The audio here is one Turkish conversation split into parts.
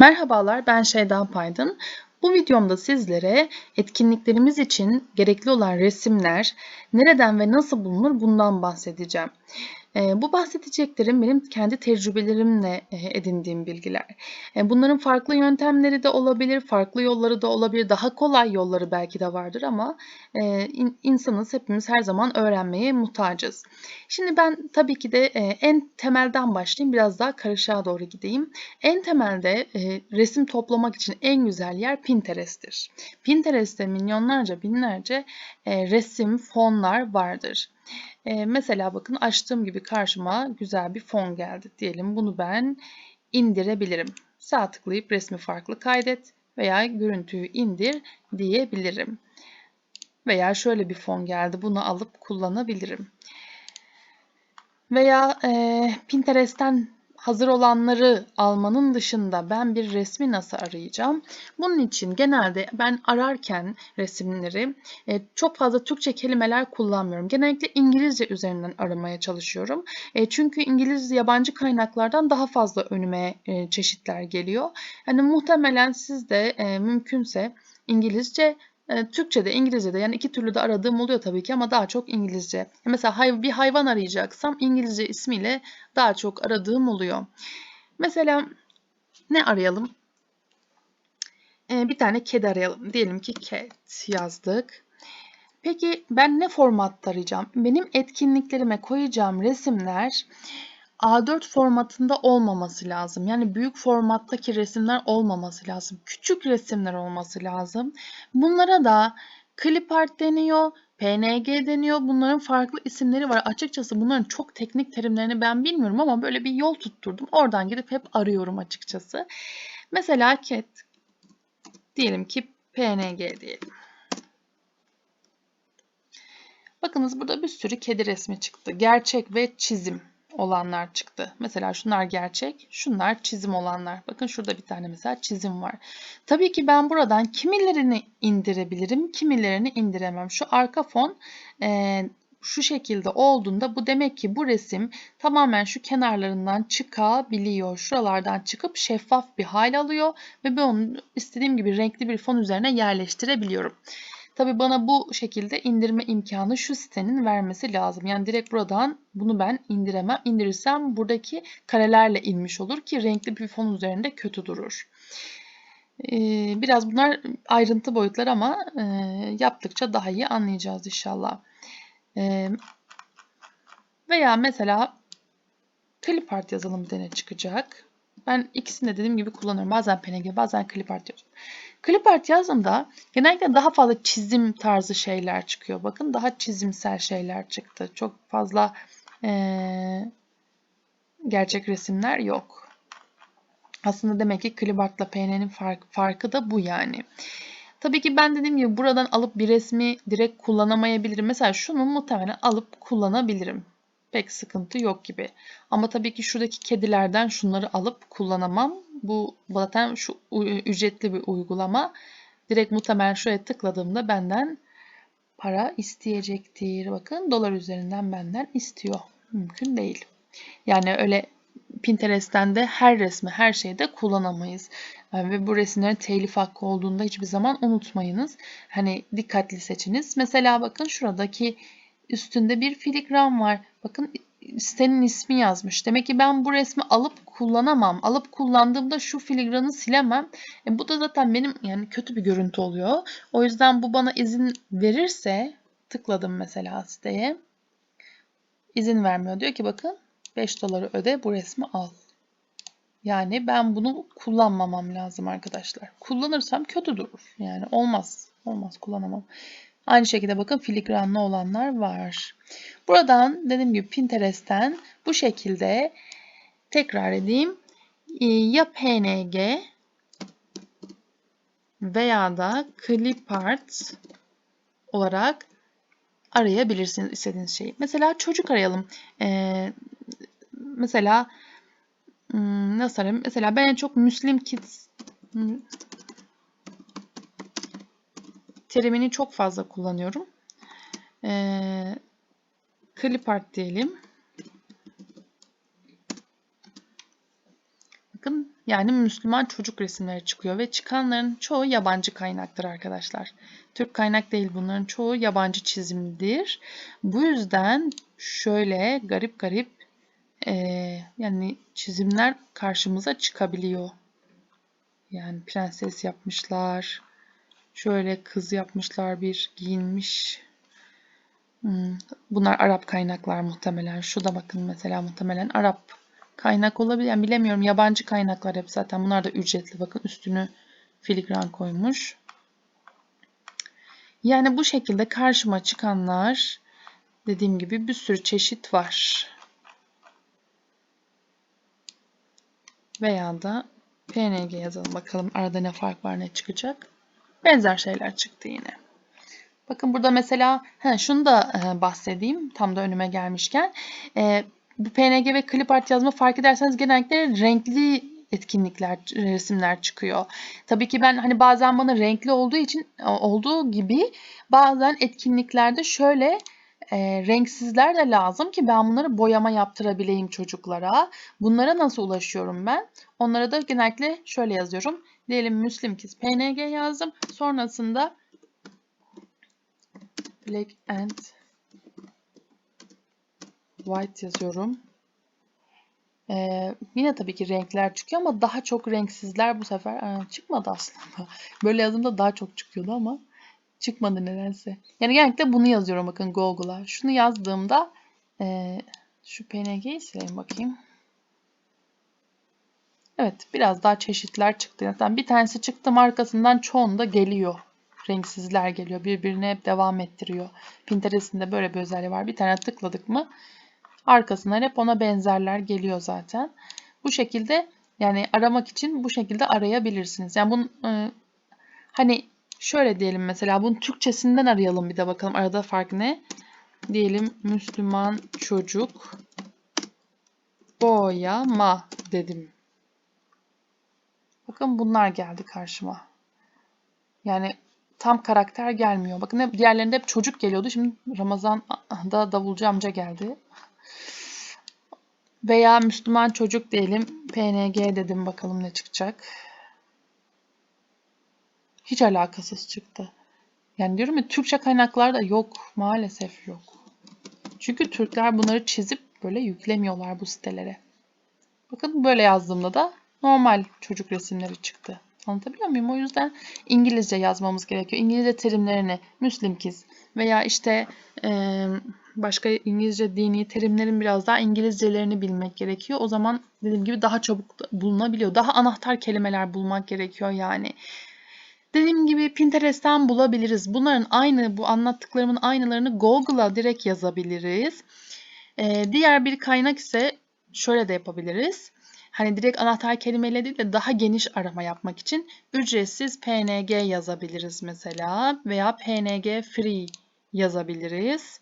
Merhabalar, ben Şeyda Paydın. Bu videomda sizlere etkinliklerimiz için gerekli olan resimler nereden ve nasıl bulunur bundan bahsedeceğim. Bu bahsedeceklerim benim kendi tecrübelerimle edindiğim bilgiler. Bunların farklı yöntemleri de olabilir, farklı yolları da olabilir, daha kolay yolları belki de vardır ama insanız hepimiz her zaman öğrenmeye muhtacız. Şimdi ben tabii ki de en temelden başlayayım, biraz daha karışığa doğru gideyim. En temelde resim toplamak için en güzel yer Pinterest'tir. Pinterest'te milyonlarca, binlerce resim, fonlar vardır. E, mesela bakın açtığım gibi karşıma güzel bir fon geldi. Diyelim bunu ben indirebilirim. Sağ tıklayıp resmi farklı kaydet veya görüntüyü indir diyebilirim. Veya şöyle bir fon geldi. Bunu alıp kullanabilirim. Veya e, Pinterest'ten hazır olanları almanın dışında ben bir resmi nasıl arayacağım? Bunun için genelde ben ararken resimleri e, çok fazla Türkçe kelimeler kullanmıyorum. Genellikle İngilizce üzerinden aramaya çalışıyorum. E, çünkü İngiliz yabancı kaynaklardan daha fazla önüme e, çeşitler geliyor. Yani muhtemelen siz de mümkünse İngilizce e, Türkçe'de, İngilizce'de yani iki türlü de aradığım oluyor tabii ki ama daha çok İngilizce. Mesela hay bir hayvan arayacaksam İngilizce ismiyle daha çok aradığım oluyor. Mesela ne arayalım? Ee, bir tane kedi arayalım. Diyelim ki cat yazdık. Peki ben ne formatta arayacağım? Benim etkinliklerime koyacağım resimler A4 formatında olmaması lazım. Yani büyük formattaki resimler olmaması lazım. Küçük resimler olması lazım. Bunlara da clip art deniyor, PNG deniyor. Bunların farklı isimleri var. Açıkçası bunların çok teknik terimlerini ben bilmiyorum ama böyle bir yol tutturdum. Oradan gidip hep arıyorum açıkçası. Mesela cat diyelim ki PNG diyelim. Bakınız burada bir sürü kedi resmi çıktı. Gerçek ve çizim olanlar çıktı. Mesela şunlar gerçek, şunlar çizim olanlar. Bakın şurada bir tane mesela çizim var. Tabii ki ben buradan kimilerini indirebilirim, kimilerini indiremem. Şu arka fon e, şu şekilde olduğunda bu demek ki bu resim tamamen şu kenarlarından çıkabiliyor. Şuralardan çıkıp şeffaf bir hal alıyor ve ben onu istediğim gibi renkli bir fon üzerine yerleştirebiliyorum. Tabi bana bu şekilde indirme imkanı şu sitenin vermesi lazım. Yani direkt buradan bunu ben indiremem. İndirirsem buradaki karelerle inmiş olur ki renkli bir fon üzerinde kötü durur. Ee, biraz bunlar ayrıntı boyutlar ama e, yaptıkça daha iyi anlayacağız inşallah. Ee, veya mesela clip art yazalım dene çıkacak. Ben ikisini de dediğim gibi kullanıyorum. Bazen PNG, bazen clip art yazıyorum. Clip art yazdığımda genellikle daha fazla çizim tarzı şeyler çıkıyor. Bakın daha çizimsel şeyler çıktı. Çok fazla ee, gerçek resimler yok. Aslında demek ki clip artla PNG'nin fark, farkı da bu yani. Tabii ki ben dediğim gibi buradan alıp bir resmi direkt kullanamayabilirim. Mesela şunu muhtemelen alıp kullanabilirim pek sıkıntı yok gibi. Ama tabii ki şuradaki kedilerden şunları alıp kullanamam. Bu zaten şu ücretli bir uygulama. Direkt muhtemelen şuraya tıkladığımda benden para isteyecektir. Bakın dolar üzerinden benden istiyor. Mümkün değil. Yani öyle Pinterest'ten de her resmi, her şeyde kullanamayız. Ve bu resimlerin telif hakkı olduğunda hiçbir zaman unutmayınız. Hani dikkatli seçiniz. Mesela bakın şuradaki üstünde bir filigran var. Bakın sitenin ismi yazmış. Demek ki ben bu resmi alıp kullanamam. Alıp kullandığımda şu filigranı silemem. E bu da zaten benim yani kötü bir görüntü oluyor. O yüzden bu bana izin verirse tıkladım mesela siteye. İzin vermiyor. Diyor ki bakın 5 doları öde bu resmi al. Yani ben bunu kullanmamam lazım arkadaşlar. Kullanırsam kötü durur. Yani olmaz. Olmaz kullanamam. Aynı şekilde bakın filigranlı olanlar var. Buradan dediğim gibi Pinterest'ten bu şekilde tekrar edeyim. Ee, ya PNG veya da clipart olarak arayabilirsiniz istediğiniz şeyi. Mesela çocuk arayalım. Ee, mesela hmm, nasıl arayayım? Mesela ben en çok Muslim Kids terimini çok fazla kullanıyorum. Ee, clip art diyelim. Bakın yani Müslüman çocuk resimleri çıkıyor ve çıkanların çoğu yabancı kaynaktır arkadaşlar. Türk kaynak değil bunların çoğu yabancı çizimdir. Bu yüzden şöyle garip garip e, yani çizimler karşımıza çıkabiliyor. Yani prenses yapmışlar. Şöyle kız yapmışlar bir giyinmiş. Hmm, bunlar Arap kaynaklar muhtemelen. Şu da bakın mesela muhtemelen Arap kaynak olabilir. Yani bilemiyorum. Yabancı kaynaklar hep zaten. Bunlar da ücretli. Bakın üstünü filigran koymuş. Yani bu şekilde karşıma çıkanlar dediğim gibi bir sürü çeşit var. Veya da PNG yazalım bakalım arada ne fark var ne çıkacak. Benzer şeyler çıktı yine. Bakın burada mesela he, şunu da e, bahsedeyim tam da önüme gelmişken. E, bu PNG ve clip art yazma fark ederseniz genellikle renkli etkinlikler, resimler çıkıyor. Tabii ki ben hani bazen bana renkli olduğu için olduğu gibi bazen etkinliklerde şöyle e, renksizler de lazım ki ben bunları boyama yaptırabileyim çocuklara. Bunlara nasıl ulaşıyorum ben? Onlara da genellikle şöyle yazıyorum. Diyelim Müslim Kids PNG yazdım. Sonrasında black and white yazıyorum. Ee, yine tabii ki renkler çıkıyor ama daha çok renksizler bu sefer Aa, çıkmadı aslında. Böyle yazımda daha çok çıkıyordu ama çıkmadı nedense. Yani genellikle bunu yazıyorum bakın Google'a. Şunu yazdığımda e, şu PNG'yi sileyim bakayım. Evet biraz daha çeşitler çıktı. Zaten bir tanesi çıktı arkasından çoğunda geliyor. Renksizler geliyor. Birbirine devam ettiriyor. Pinterest'in de böyle bir özelliği var. Bir tane tıkladık mı arkasından hep ona benzerler geliyor zaten. Bu şekilde yani aramak için bu şekilde arayabilirsiniz. Yani bunun e, hani şöyle diyelim mesela bunun Türkçesinden arayalım bir de bakalım arada fark ne? Diyelim Müslüman çocuk boyama dedim. Bakın bunlar geldi karşıma. Yani tam karakter gelmiyor. Bakın hep diğerlerinde hep çocuk geliyordu. Şimdi Ramazan'da davulcu amca geldi. Veya Müslüman çocuk diyelim. PNG dedim bakalım ne çıkacak. Hiç alakasız çıktı. Yani diyorum ya Türkçe kaynaklarda yok. Maalesef yok. Çünkü Türkler bunları çizip böyle yüklemiyorlar bu sitelere. Bakın böyle yazdığımda da normal çocuk resimleri çıktı. Anlatabiliyor muyum? O yüzden İngilizce yazmamız gerekiyor. İngilizce terimlerini Müslim kiz veya işte e, başka İngilizce dini terimlerin biraz daha İngilizcelerini bilmek gerekiyor. O zaman dediğim gibi daha çabuk bulunabiliyor. Daha anahtar kelimeler bulmak gerekiyor yani. Dediğim gibi Pinterest'ten bulabiliriz. Bunların aynı, bu anlattıklarımın aynılarını Google'a direkt yazabiliriz. Ee, diğer bir kaynak ise şöyle de yapabiliriz. Hani direkt anahtar kelimeyle değil de daha geniş arama yapmak için ücretsiz PNG yazabiliriz mesela veya PNG free yazabiliriz.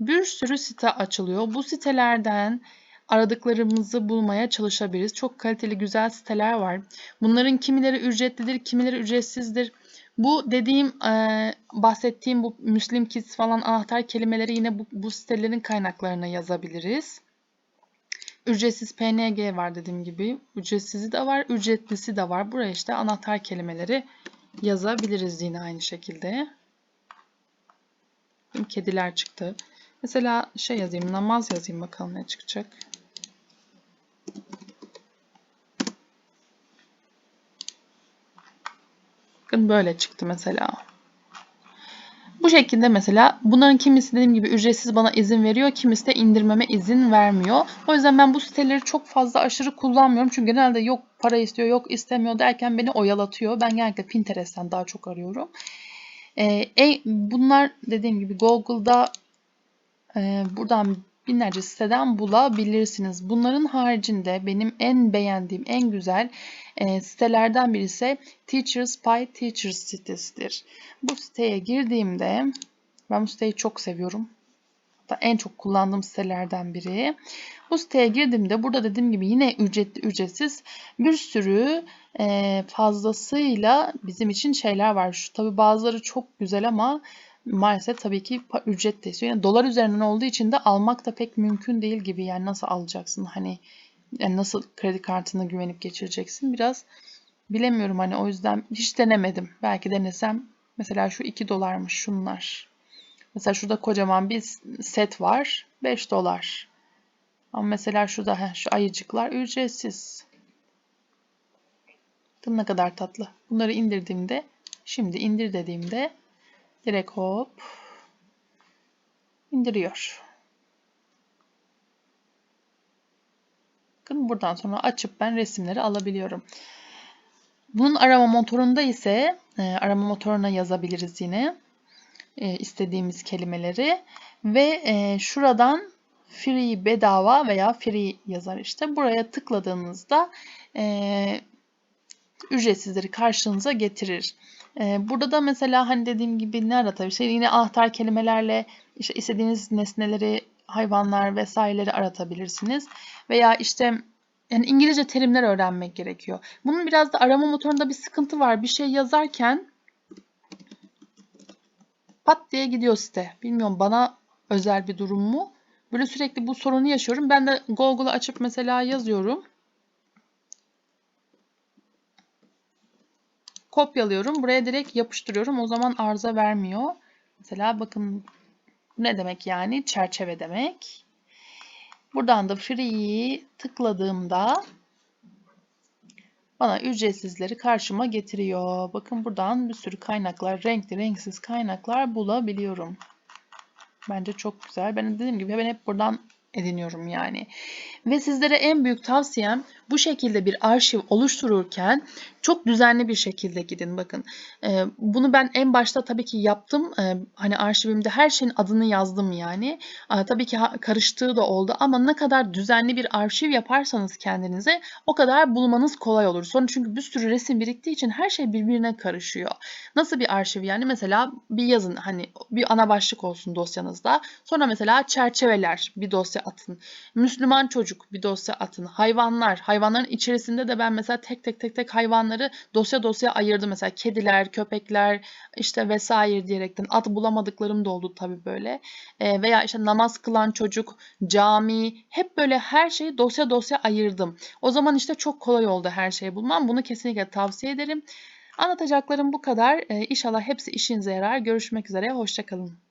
Bir sürü site açılıyor. Bu sitelerden aradıklarımızı bulmaya çalışabiliriz. Çok kaliteli güzel siteler var. Bunların kimileri ücretlidir, kimileri ücretsizdir. Bu dediğim, e, bahsettiğim bu Müslim Kids falan anahtar kelimeleri yine bu, bu sitelerin kaynaklarına yazabiliriz. Ücretsiz PNG var dediğim gibi. Ücretsizi de var, ücretlisi de var. Buraya işte anahtar kelimeleri yazabiliriz yine aynı şekilde. Kediler çıktı. Mesela şey yazayım, namaz yazayım bakalım ne çıkacak. Bakın böyle çıktı mesela. Bu şekilde mesela bunların kimisi dediğim gibi ücretsiz bana izin veriyor, kimisi de indirmeme izin vermiyor. O yüzden ben bu siteleri çok fazla aşırı kullanmıyorum. Çünkü genelde yok para istiyor, yok istemiyor derken beni oyalatıyor. Ben genellikle Pinterest'ten daha çok arıyorum. Ee, bunlar dediğim gibi Google'da e, buradan binlerce siteden bulabilirsiniz. Bunların haricinde benim en beğendiğim, en güzel e, sitelerden birisi Teachers by Teachers sitesidir. Bu siteye girdiğimde, ben bu siteyi çok seviyorum. Hatta en çok kullandığım sitelerden biri. Bu siteye girdiğimde burada dediğim gibi yine ücretli ücretsiz bir sürü e, fazlasıyla bizim için şeyler var. Şu, tabii bazıları çok güzel ama maalesef tabii ki ücret de istiyor. Yani dolar üzerinden olduğu için de almak da pek mümkün değil gibi. Yani nasıl alacaksın? Hani Yani nasıl kredi kartına güvenip geçireceksin? Biraz bilemiyorum hani o yüzden hiç denemedim. Belki denesem mesela şu 2 dolarmış şunlar. Mesela şurada kocaman bir set var. 5 dolar. Ama mesela şurada heh, şu ayıcıklar ücretsiz. Bakın ne kadar tatlı. Bunları indirdiğimde, şimdi indir dediğimde direkt hop indiriyor. Bakın buradan sonra açıp ben resimleri alabiliyorum. Bunun arama motorunda ise e, arama motoruna yazabiliriz yine e, istediğimiz kelimeleri ve e, şuradan free bedava veya free yazar işte. Buraya tıkladığınızda ücretsizleri karşınıza getirir. Burada da mesela hani dediğim gibi ne aratabilir? İşte yine anahtar kelimelerle işte istediğiniz nesneleri, hayvanlar vesaireleri aratabilirsiniz. Veya işte yani İngilizce terimler öğrenmek gerekiyor. Bunun biraz da arama motorunda bir sıkıntı var. Bir şey yazarken pat diye gidiyor site. Bilmiyorum bana özel bir durum mu? Böyle sürekli bu sorunu yaşıyorum. Ben de Google'u açıp mesela yazıyorum. Kopyalıyorum. Buraya direkt yapıştırıyorum. O zaman arıza vermiyor. Mesela bakın ne demek yani? Çerçeve demek. Buradan da Free'yi tıkladığımda bana ücretsizleri karşıma getiriyor. Bakın buradan bir sürü kaynaklar, renkli, renksiz kaynaklar bulabiliyorum. Bence çok güzel. Ben dediğim gibi ben hep buradan ediniyorum yani. Ve sizlere en büyük tavsiyem bu şekilde bir arşiv oluştururken çok düzenli bir şekilde gidin bakın. E, bunu ben en başta tabii ki yaptım. E, hani arşivimde her şeyin adını yazdım yani. E, tabii ki karıştığı da oldu ama ne kadar düzenli bir arşiv yaparsanız kendinize o kadar bulmanız kolay olur. Sonra çünkü bir sürü resim biriktiği için her şey birbirine karışıyor. Nasıl bir arşiv yani? Mesela bir yazın hani bir ana başlık olsun dosyanızda. Sonra mesela çerçeveler bir dosya atın. Müslüman çocuk bir dosya atın. Hayvanlar, hayvanların içerisinde de ben mesela tek tek tek tek hayvanları dosya dosya ayırdım. Mesela kediler, köpekler işte vesaire diyerekten ad bulamadıklarım da oldu tabii böyle. E, veya işte namaz kılan çocuk, cami hep böyle her şeyi dosya dosya ayırdım. O zaman işte çok kolay oldu her şeyi bulmam. Bunu kesinlikle tavsiye ederim. Anlatacaklarım bu kadar. E, inşallah hepsi işinize yarar. Görüşmek üzere. Hoşçakalın.